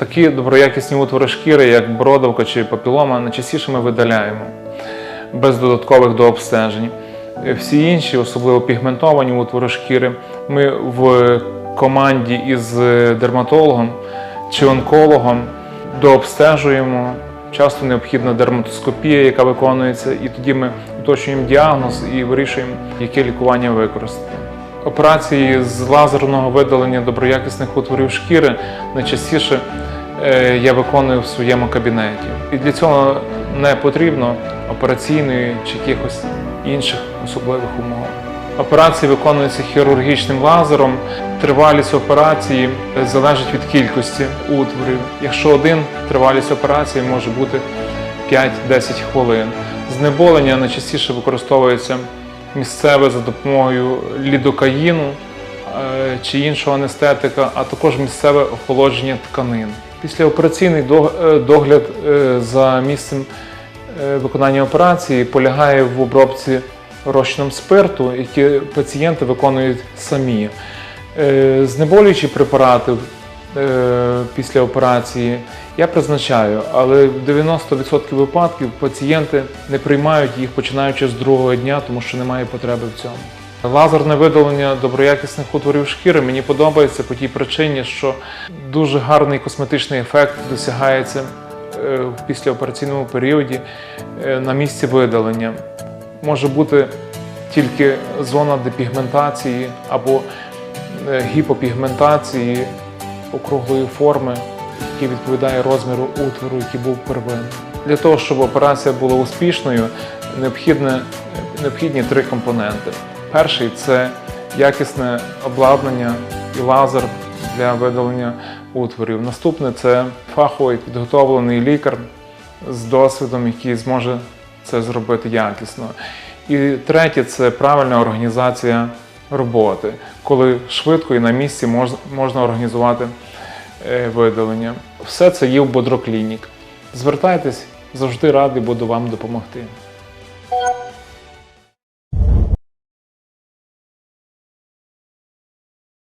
Такі доброякісні утвори шкіри, як бородавка чи папілома, найчастіше ми видаляємо без додаткових дообстежень. Всі інші, особливо пігментовані утвори шкіри, ми в команді із дерматологом чи онкологом дообстежуємо. Часто необхідна дерматоскопія, яка виконується, і тоді ми уточнюємо діагноз і вирішуємо, яке лікування використати. Операції з лазерного видалення доброякісних утворів шкіри найчастіше е, я виконую в своєму кабінеті. І для цього не потрібно операційної чи якихось інших особливих умов. Операції виконуються хірургічним лазером. Тривалість операції залежить від кількості утворів. Якщо один, тривалість операції може бути 5-10 хвилин. Знеболення найчастіше використовується місцеве за допомогою лідокаїну е, чи іншого анестетика, а також місцеве охолодження тканин. Післяопераційний дог- е, догляд е, за місцем виконання операції полягає в обробці розчином спирту, які пацієнти виконують самі. Знеболюючі препарати після операції я призначаю, але в 90% випадків пацієнти не приймають їх починаючи з другого дня, тому що немає потреби в цьому. Лазерне видалення доброякісних утворів шкіри мені подобається по тій причині, що дуже гарний косметичний ефект досягається е, в післяопераційному періоді е, на місці видалення. Може бути тільки зона депігментації або е, гіпопігментації округлої форми, який відповідає розміру утвору, який був первинний. Для того, щоб операція була успішною, необхідні три компоненти. Перший це якісне обладнання і лазер для видалення утворів. Наступне це фаховий підготовлений лікар з досвідом, який зможе це зробити якісно. І третє це правильна організація роботи, коли швидко і на місці можна організувати е, видалення. Все це є в Бодроклінік. Звертайтесь, завжди радий буду вам допомогти.